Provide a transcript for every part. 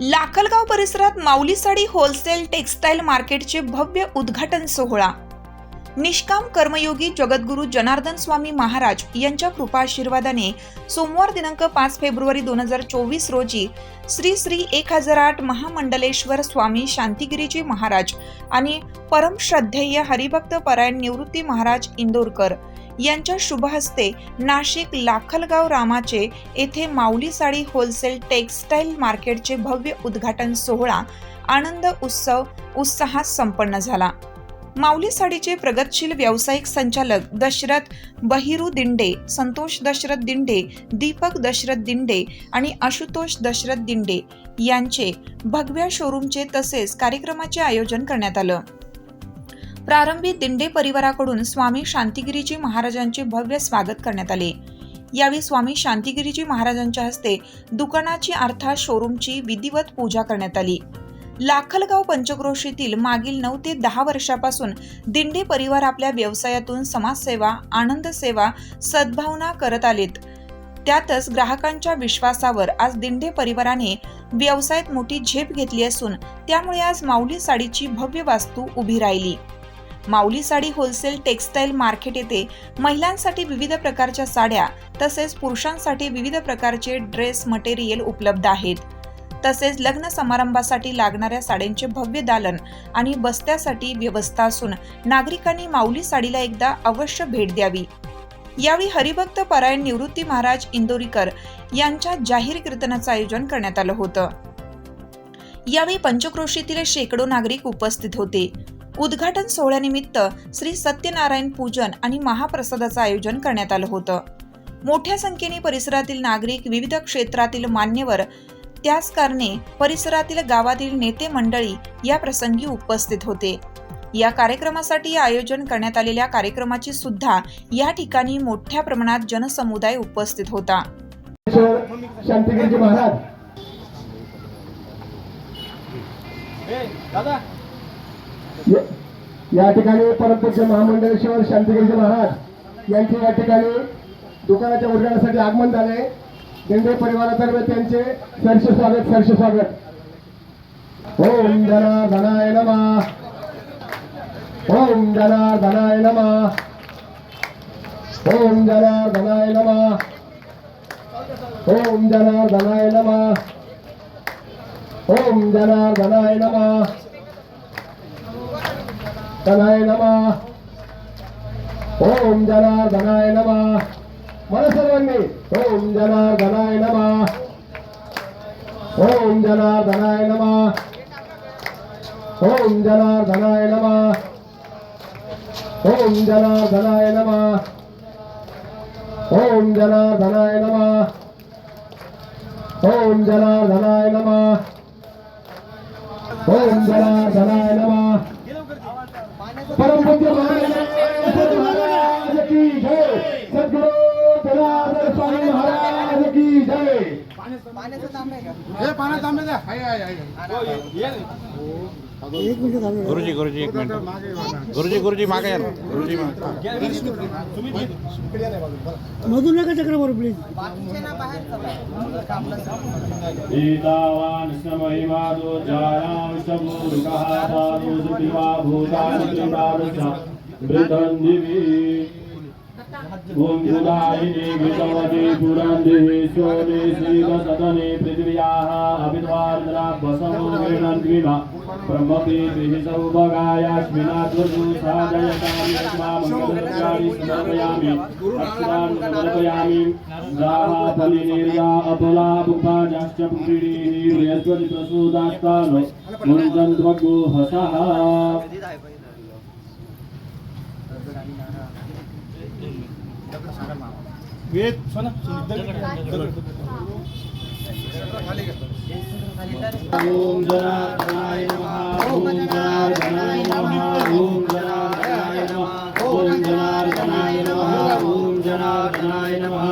लाखलगाव परिसरात माऊली sari wholesale textile मार्केटचे भव्य उद्घाटन सोहळा. निष्काम कर्मयोगी जगद्गुरू जनार्दन स्वामी महाराज यांच्या कृपाशीर्वादाने सोमवार दिनांक पाच फेब्रुवारी दोन हजार चोवीस रोजी श्री श्री एक हजार आठ महामंडलेश्वर स्वामी शांतिगिरीजी महाराज आणि परमश्रद्धेय हरिभक्त परायण निवृत्ती महाराज इंदोरकर यांच्या शुभहस्ते नाशिक लाखलगाव रामाचे येथे माऊली साडी होलसेल टेक्स्टाईल मार्केटचे भव्य उद्घाटन सोहळा आनंद उत्सव उत्साहात संपन्न झाला. माऊली साडीचे प्रगतशील व्यावसायिक संचालक दशरथ बहिरू दिंडे संतोष दशरथ दिंडे दीपक दशरथ दिंडे आणि आशुतोष दशरथ दिंडे यांचे भगव्या शोरूमचे तसेच कार्यक्रमाचे आयोजन करण्यात आलं. प्रारंभी दिंडे परिवाराकडून स्वामी शांतिगिरीजी महाराजांचे भव्य स्वागत करण्यात आले. यावेळी स्वामी शांतिगिरीजी महाराजांच्या हस्ते दुकानाची अर्थात शोरूमची विधिवत पूजा करण्यात आली. लाखलगाव पंचक्रोशीतील मागील नऊ ते दहा वर्षापासून दिंडे परिवार आपल्या व्यवसायातून समाजसेवा आनंद सेवा सद्भावना करत आलेत. त्यातच ग्राहकांच्या विश्वासावर आज दिंडे परिवाराने व्यवसायात मोठी झेप घेतली असून त्यामुळे आज माऊली साडीची भव्य वास्तू उभी राहिली. Mauli sari wholesale textile market येथे महिलांसाठी विविध प्रकारच्या साड्या तसेच पुरुषांसाठी विविध प्रकारचे ड्रेस मटेरियल उपलब्ध आहेत. तसेच लग्न समारंभासाठी लागणाऱ्या साड्यांचे भव्य दालन आणि बस्त्यासाठी व्यवस्था असून नागरिकांनी माऊली साडीला एकदा अवश्य भेट द्यावी. यावेळी हरिभक्त परायण निवृत्ती महाराज इंदोरीकर यांच्या जाहीर कीर्तनाचं आयोजन करण्यात आलं होतं. यावेळी पंचक्रोशीतील शेकडो नागरिक उपस्थित होते. उद्घाटन सोहळ्यानिमित्त श्री सत्यनारायण पूजन आणि महाप्रसादाचं आयोजन करण्यात आलं होतं. मोठ्या संख्येने परिसरातील नागरिक विविध क्षेत्रातील मान्यवर त्याच कारणे परिसरातील गावातील नेते मंडळी या प्रसंगी उपस्थित होते. या कार्यक्रमासाठी आयोजन करण्यात आलेल्या कार्यक्रमाची सुद्धा या ठिकाणी मोठ्या प्रमाणात जनसमुदाय उपस्थित होता. शांतिगिरीजी महाराज. या- ठिकाणी परमपूज्य महामंडळेश्वर शांतिगिरीजी महाराज यांचे या ठिकाणी दुकानाच्या उद्घाटनासाठी आगमन झाले. दिंडे परिवारातर्फे त्यांचे सरश स्वागत सरसे स्वागत. ओम जना धनाय नमा. ओम जना धनाय नमा. ओम जना धनाय नमा. ओम जनार्दनाय नमा. ओम जनार्दनाय नमा. धनाय नमः। ओम जनार्दनाय नमः। मला सर्वांनी ओम जनार्दनाय नमः। ओम जनार्दनाय नमः। ओम जनार्दनाय नमः। ओम जनार्दनाय नमः। ओम जनार्दनाय नमः। ओम जनार्दनाय नमः। ओम जनार्दनाय नमः। महाराज की जय. सद्गुरु जनार्दन स्वामी महाराज की जय. हे आंबे द्या हाय हाय हाय. गुरुजी गुरुजी एक मिनिट। गुरुजी गुरुजी मागे या ना गुरुजी मागे। मधून नका चक्रवर प्लीज़ एतावान् समयिमादो जायां समूर्खः पादो सुखिवा भूतानि कृतादश वृतं दिवि ॐ गुदायिने वितमते पुरन्दिः सोने श्रीवसदने पृथिव्याः अभिद्वार्द्रा वसमो गृह्णन्विमा ब्रह्मपीतिः सौभगायास्मिनाद्वसु साधयतामि समर्पयामि अक्षरान् समर्पयामि। गाः फलिनीर्या अफला बुपाजाश्च पुत्रीः बृहस्पति प्रसूदास्तानो मुञ्जन्त्वगो हसः। वेद सोना ॐ जनार्दनाय नमः ॐ जनार्दनाय नमः ॐ जनार्दनाय नमः ॐ जनार्दनाय नमः ॐ जनार्दनाय नमः ॐ जनार्दनाय नमः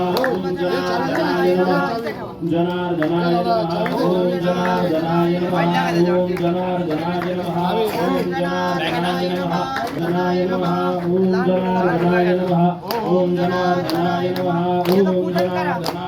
जनार्दनाय नमः ॐ जनार्दनाय नमः ॐ जनार्दनाय नमः ॐ जनार्दनाय नमः जनाय नमः ॐ जनार्दनाय नमः ॐ जनार्दनाय नमः ॐ जनार्दनाय नमः पूगा विश्ववेदा अखिलतार्चो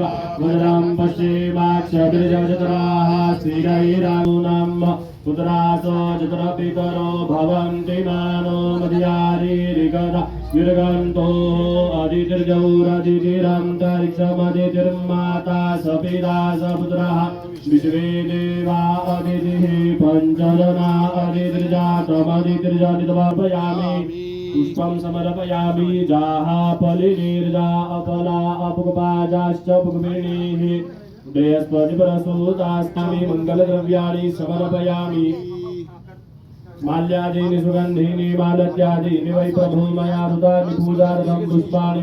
शृणुयामदेव भद्रं पश्येमाक्षभिर्जचतुराः स्थिरैरानुनम् पुत्रासो चतुरपितरो भवन्ति मानो मध्यारीरिकदा युर्गन्तो अदितिर्जौरदितिरन्तरिक्षमदितिर्माता सपिता सपुत्रः विश्वे देवा अदितिः पञ्चजना अदितिर्जातमदितिर्जनितवापयामि पुष्पं समर्पयामि जाहाफलिनीर्जा अपला अपकुपाजाश्च पुगमिणीः। बृहस्पतिपरसूतास्तामि मङ्गलद्रव्याणि समर्पयामि। माल्यादीनि सुगन्धीनि मालत्यादीनि वै प्रभो मया हृतानि पूजार्थं पुष्पाणि।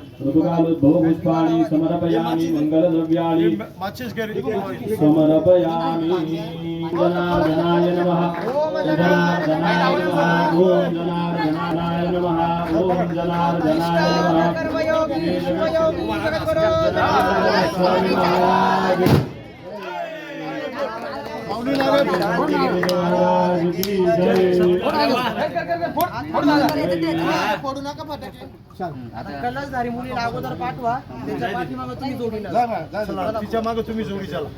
ऋतुकालोद्भव पुष्पाणि समर्पयामि मङ्गलद्रव्याणि समर्पयामि। जनार्दनाय नमः। जनार्दनाय नमः। ॐ जनार्दनाय नमः। ॐ जनार्दनाय नमः। महाराज। की जय पडू नका फटाके कलसधारी मुलीला अगोदर पाठवा. त्याच्या पाठीमागं तुम्ही जोडीला तिच्यामागे तुम्ही जोडी चला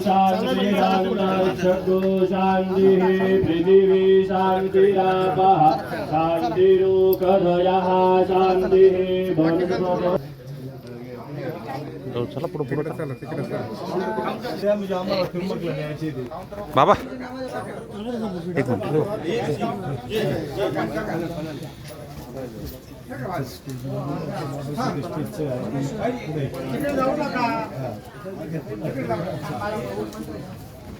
शांती शान्ति शब्दो शान्तिः पृथिवी शान्तिरापः शान्तिरोकधयः शान्तिः जाऊ चला पुढे पुढे बाबा. एक मिनिट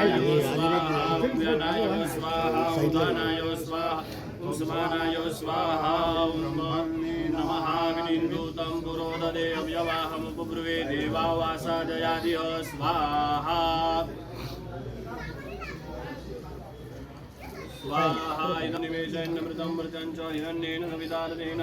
भवानाय स्वाहा व्यानाय स्वाहा उदानाय स्वाहा उस्मानाय स्वाहा नमः अग्निन्दूतं पुरोददे अव्यवाहमुपब्रुवे देवावासादयादिह स्वाहा स्वाहा इदं निवेशयन्नमृतं मृतं च हिरण्येन सवितारतेन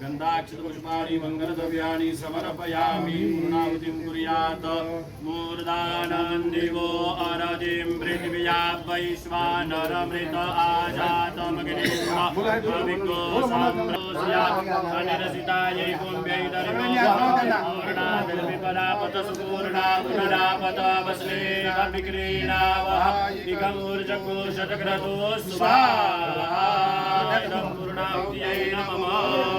गन्धाक्षतपुष्पाणि मङ्गलद्रव्याणि समर्पयामि पूर्णावृतिं कुर्यात्। मूर्धानन्दिवो अरदिं पृथिव्या वैश्वानरमृत आजातमग्निरसितायै सम्रोस्यात् अनिरसितायै कुम्भ्यै पूर्णादर्विपरापत स्वाहा। पूर्णाहुत्यै नमः।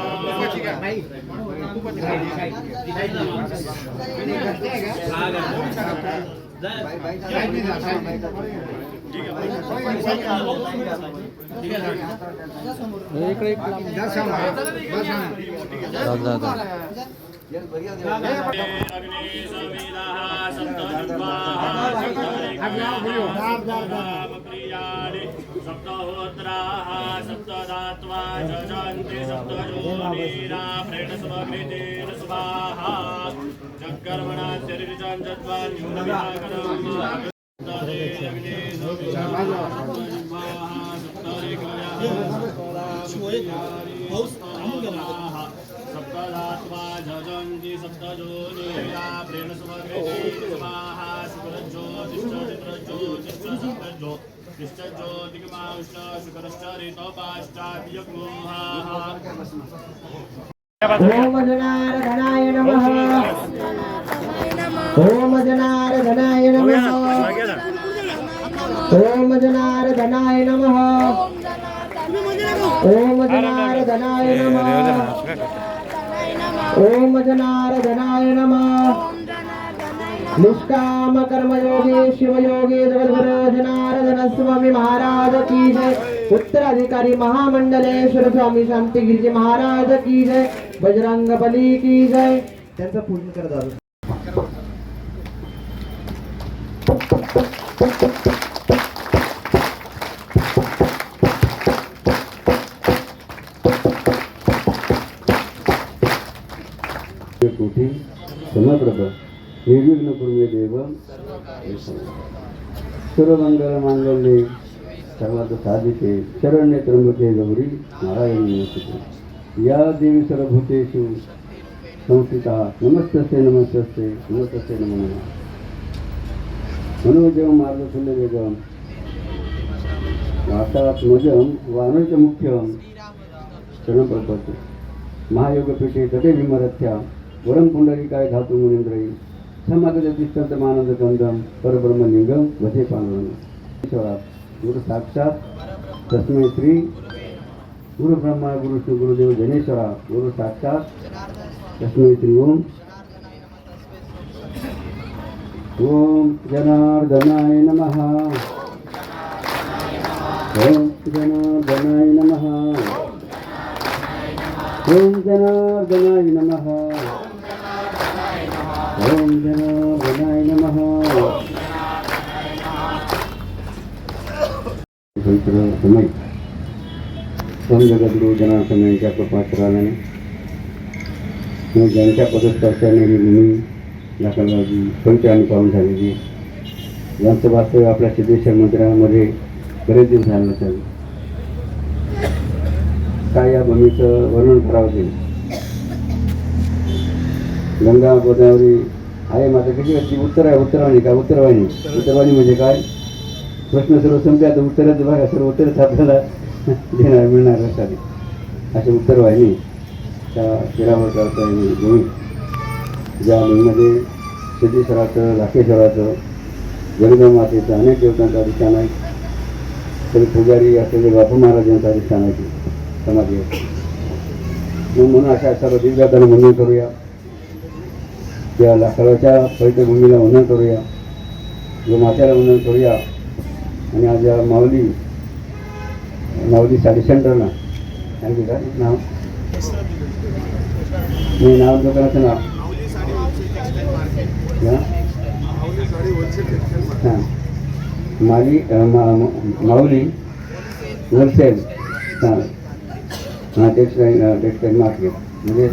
जा जा जा अग्ने सविदाः सप्तजुह्वाः सप्तरेखाप्रियाणि सप्तहोत्राः सप्तदात्वा जजन्ति सप्तजोनीरा प्रेणसमकृतेन स्वाहा जगर्मणा शरीरजान् जत्वा न्यूनविहाकरम् सप्तरे अग्ने सविदाः सप्तरेखाः सप्तधात्वा झजन्ति सप्तजोनिरा प्रेण समग्रे स्वाहा शुक्रज्योतिश्च चित्रज्योतिश्च सप्तज्यो तिष्ठज्योतिकमांश्च शुक्रश्च ऋतोपाश्चाद्यग्मोहाः ओम जनार्दनाय नमः ओम जनार्दनाय नमः ओम जनार्दनाय नमः ओम जनार्दनाय नमः ओम जनार्दनाय नमः निष्काम कर्मयोगी शिवयोगी जगद्गुरु जनार्दन स्वामी महाराज की जय। उत्तराधिकारी महामंडलेश्वर स्वामी शांति गिरिजी महाराज की जय। बजरंग बली की जय। त्यांचं पूजन करत आलो। कोटी सुरमंगल मंगल्य तरह साधिते चरण्य त्रंबके गौरी नारायण या देवी सर्वभूतेषु संस्थिता नमस्ते नमस्ते नमस्ते नमो नम मनोजम मार्गशुल्य वेगम विमरथ्या वरम पुंडरी काय धातु मुनिंद्रई समागतिष्ठंत मानंद कंदम परब्रह्मलिंगम वधे पांडुरंग गुरु साक्षात तस्मे श्री गुरु ब्रह्मा गुरु श्री गुरुदेव जनेश्वरा गुरु साक्षात तस्मे श्री ओम। ओम जनार्दनाय नमः। ओम जनार्दनाय नमः। ओम जनार्दनाय नमः। ओम जनाय नमः। पवित्र समय। स्वामी जगद्गुरु जनार्दन यांच्या कृपाश्रयाने ज्यांच्या पदस्पर्शाने ही भूमी दाखल पवित्र आणि पाहून झालेली यांचं वास्तव्य आपल्या सिद्धेश्वर मंदिरामध्ये बरेच दिवस झालं असेल काय या भूमीचं वर्णन करावं ते? गंगा गोदावरी आहे माझं किती व्यक्ती उत्तर आहे उत्तरवाणी काय उत्तरवाहिनी उत्तरवाणी म्हणजे काय? प्रश्न सर्व संपले आता उत्तराचं बघा सर्व उत्तरच आपल्याला देणार मिळणार असतात अशी उत्तरवाहिनी त्या तीरावर करता येईल भूमी ज्या भूमीमध्ये सिद्धेश्वराचं लाखेश्वराचं जगदंब मातेचं अनेक देवतांचं अधिष्ठान आहे. तरी पुजारी असलेले बापू महाराजांचं अधिष्ठान आहे. ते समाधी आहे. म्हणून अशा सर्व दिव्यातानं म्हणून करूया. त्या लाकडाच्या पवित्र भूमीला वंदन करूया. जो माथ्याला वंदन करूया. आणि आज या माऊली माऊली साडी सेंटरला. आणखी काय नाव? मी नाव दुकानाचं नाव. हां? हां. माली मा माऊली होलसेल. हां. हां टेक्स्टाईल टेक्स्टाईल मार्केट. म्हणजे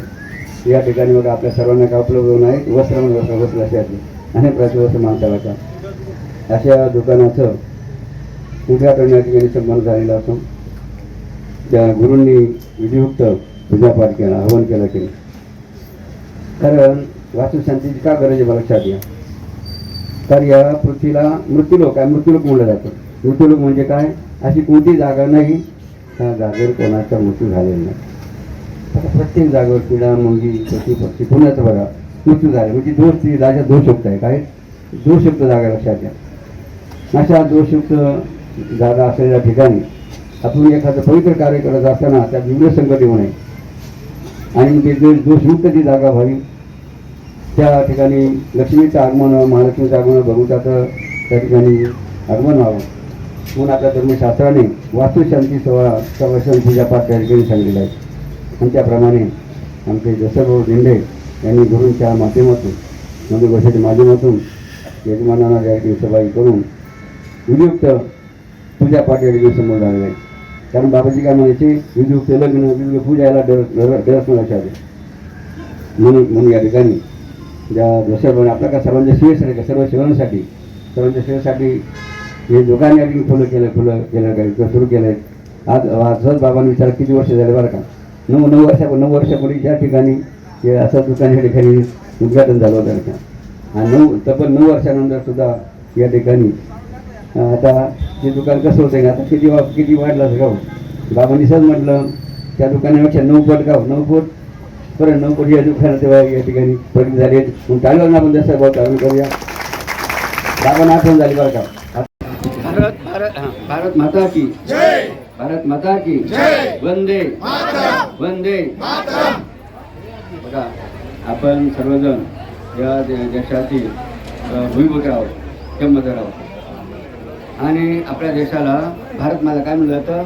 या ठिकाणी मग आपल्या सर्वांना काय उपलब्ध होऊन आहे? वस्त्र म्हणजे वस्त्र वस्त्र असे आहेत अनेक प्रकारचे वस्त्र माणसाला अशा दुकानाचं उद्घाटन या ठिकाणी संपन्न झालेला असून त्या गुरूंनी विधियुक्त पूजापाठ केला आवाहन केलं केलं कारण वास्तुशांतीची का गरज आहे मला लक्षात घ्या. तर या पृथ्वीला मृत्यूलोक आहे मृत्यूलोक म्हणलं जातं. मृत्यूलोक म्हणजे काय? अशी कोणती जागा नाही. त्या जागेवर कोणाचा मृत्यू झालेला नाही. आता प्रत्येक जागेवर पिढा मुलगी पती पक्षी पुण्याचं बघा मृत्यू झाले. म्हणजे दोष ती राजा दोषयुक्त आहे काय? दोषयुक्त जागा लक्षात घ्या. अशा दोषयुक्त जागा असलेल्या ठिकाणी आपण एखादं पवित्र कार्य करत असताना त्या विविध संकट येऊ नये. आणि ते दोषयुक्त दोषमुक्त ती जागा व्हावी त्या ठिकाणी लक्ष्मीचं आगमन महालक्ष्मीचं आगमन भगवंताचं त्या ठिकाणी आगमन व्हावं. म्हणून आता धर्मशास्त्राने वास्तुशांती सोहळा सवर्षण पाच त्या ठिकाणी सांगितलं आहे आणि त्याप्रमाणे आमचे जसभाऊ झेंडे यांनी गुरूंच्या माध्यमातून म्हणजे गोष्टीच्या माध्यमातून यजमानांना या सभाई सहभागी करून विधियुक्त पूजापाठ या ठिकाणी समोर लागले आहे कारण बाबाजी काय म्हणायचे विधियुक्त लग्न विधियुक्त पूजा याला डर डरस लक्षात म्हणून म्हणून या ठिकाणी ज्या दशरपणे आपल्या का सर्वांच्या सेवेसाठी का सर्व सेवांसाठी सर्वांच्या सेवेसाठी हे दोघांनी या ठिकाणी फुलं केलं फुलं केलं काय सुरू केलं आहे आज सहज बाबांनी विचार किती वर्ष झाले बरं का? नऊ नऊ वर्षा नऊ वर्षापूर्वी या ठिकाणी हे असं दुकान या ठिकाणी उद्घाटन झालं होतं त्या आणि नऊ तब्बल नऊ वर्षानंतर सुद्धा या ठिकाणी आता ते दुकान कसं होतं आता किती वा किती वाढलं असं गाव. बाबांनी सहज म्हटलं त्या दुकानापेक्षा नऊ पट गाव. नऊ फूट परत नऊ कोटी या दुकानात तेव्हा या ठिकाणी प्रगती झाली. मग चालू ना आपण जसं भाऊ चालू करूया. बाबांना आठवण झाली बरं का. भारत भारत हां, भारत माता की जय! भारत माता की वंदे। वंदे। बघा आपण सर्वजण या देशातील अ, भूमिपुत्र आहोत जन्मदार आहोत. आणि आपल्या देशाला भारत माता काय म्हणलं जातं?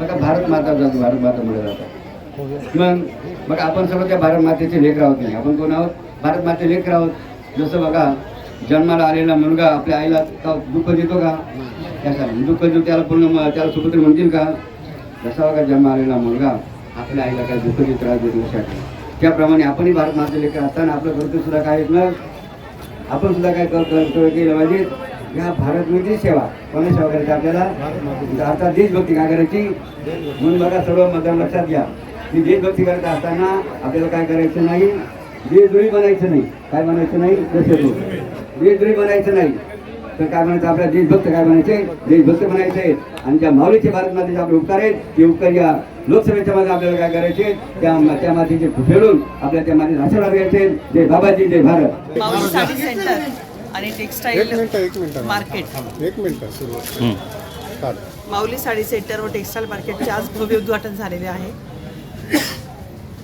बघा भारत माता जातो भारत माता म्हणलं जातं. मग बघा आपण सर्व त्या भारत मातेचे लेकर आहोत नाही? आपण कोण आहोत? भारत माते लेकर आहोत. जसं बघा जन्माला आलेला मुलगा आपल्या आईला दुःख देतो का? त्यासाठी दुःख देतो त्याला पूर्ण त्याला सुपुत्र म्हणतील का? जसा बघा जन्म आलेला मुलगा आपल्या आईला काय दुःख त्रास देत नसतात त्याप्रमाणे आपणही भारत माते लेकर असताना आपलं कर्तव्य सुद्धा काय येत ना आपण सुद्धा काय कर- कर्तव्य केलं पाहिजे या भारतमध्ये सेवा. कोणी सेवा करायची आपल्याला? आता देशभक्ती काय करायची? म्हणून बघा सर्व मतदान लक्षात घ्या. की देशभक्ती करत असताना आपल्याला काय करायचं नाही? देशद्रोही बनायचं नाही. काय बनायचं नाही? देशद्रोही बनायचं नाही. तर काय म्हणायचं? आपल्या देशभक्त काय बनायचे देशभक्त बनायचे आणि ज्या माऊलीचे भारत मातेचे आपले उपकार आहेत ते उपकार या लोकसभेच्या मध्ये आपल्याला काय करायचे? त्या त्या मातीचे फेडून आपल्या त्या मातीचे आशीर्वाद घ्यायचे जय बाबाजी जय भारत. माऊली साडी सेंटर आणि एक टेक्सटाईल मिनिट एक मिनिट मार्केट. एक मिनिट माऊली साडी सेंटर व टेक्सटाईल मार्केटचे आज भव्य उद्घाटन झालेले आहे.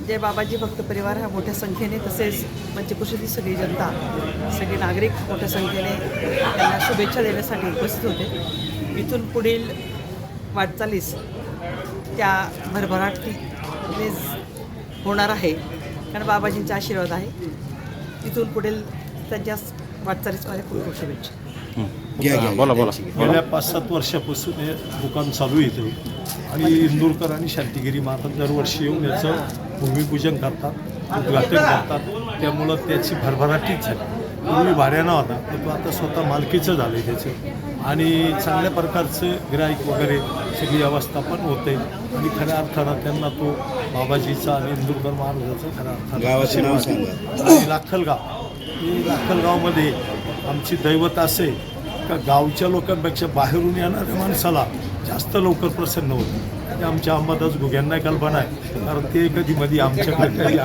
जय बाबाजी भक्त परिवार हा मोठ्या संख्येने तसेच पंचकृषीतील सगळी जनता सगळे नागरिक मोठ्या संख्येने त्यांना शुभेच्छा देण्यासाठी उपस्थित होते. इथून पुढील वाटचालीस त्या भरभराटीने होणार आहे कारण बाबाजींचा आशीर्वाद आहे. तिथून पुढील त्यांच्या वाटचालीस माझ्या खूप खूप शुभेच्छा. गेल्या पाच सात वर्षापासून हे दुकान चालू येते आणि इंदूरकर आणि शांतिगिरी महाराज दरवर्षी येऊन याचं भूमिपूजन करतात उद्घाटन करतात त्यामुळं त्याची भरभराटीच झाली पूर्वी भाड्यानं होता तर तो आता स्वतः मालकीचं झालं आहे त्याचं. आणि चांगल्या प्रकारचं गिराईक वगैरे सगळी व्यवस्थापन होते. आणि खऱ्या अर्थानं त्यांना तो बाबाजीचा आणि इंदूरकर महाराजाचा खऱ्या अर्थानं लाखलगाव. ही लाखलगावमध्ये आमची दैवत असे का गावच्या लोकांपेक्षा बाहेरून येणाऱ्या माणसाला जास्त लवकर प्रसन्न होतं. आमच्या अंबादास घुग्यांना कल्पना आहे. कारण ते कधी मध्ये आमच्याकडे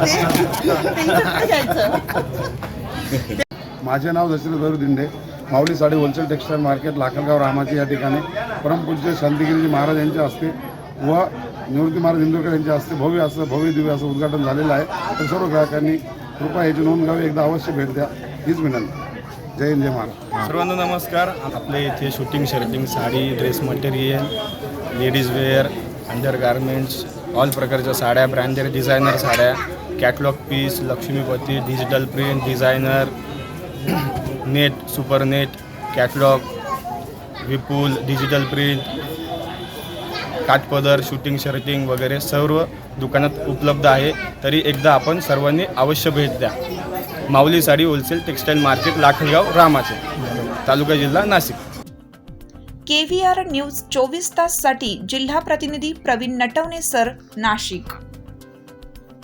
माझे नाव Dashrath Bhairu Dinde. Mauli sari wholesale textile market Lakhangaon रामाची या ठिकाणी. परमपूज्य शांतिगिरीजी महाराज यांच्या हस्ते व निवृत्ती महाराज इंदोरकर यांच्या हस्ते भव्य असं भव्य दिव्य असं उद्घाटन झालेलं आहे. तर सर्व ग्राहकांनी कृपया याची नोंद घ्यावी. एकदा अवश्य भेट द्या. हीच विनंती. जय हिंद जय महाराज. सर्वांना नमस्कार. आपल्या इथे shooting shirting sari dress material ladies wear undergarments all प्रकारच्या साड्या ब्रँडेड डिझायनर साड्या catalogue piece Laxmipati digital print designer net super net catalogue Vipul digital print काठपदर shooting shirting वगैरे सर्व दुकानात उपलब्ध आहे. तरी एकदा आपण सर्वांनी अवश्य भेट द्या. Mauli sari wholesale textile market Lakhalgaon रामाचे तालुका जिल्हा नाशिक. पीव्हीआर न्यूज चोवीस ताससाठी जिल्हा प्रतिनिधी प्रवीण नटवणे सर नाशिक.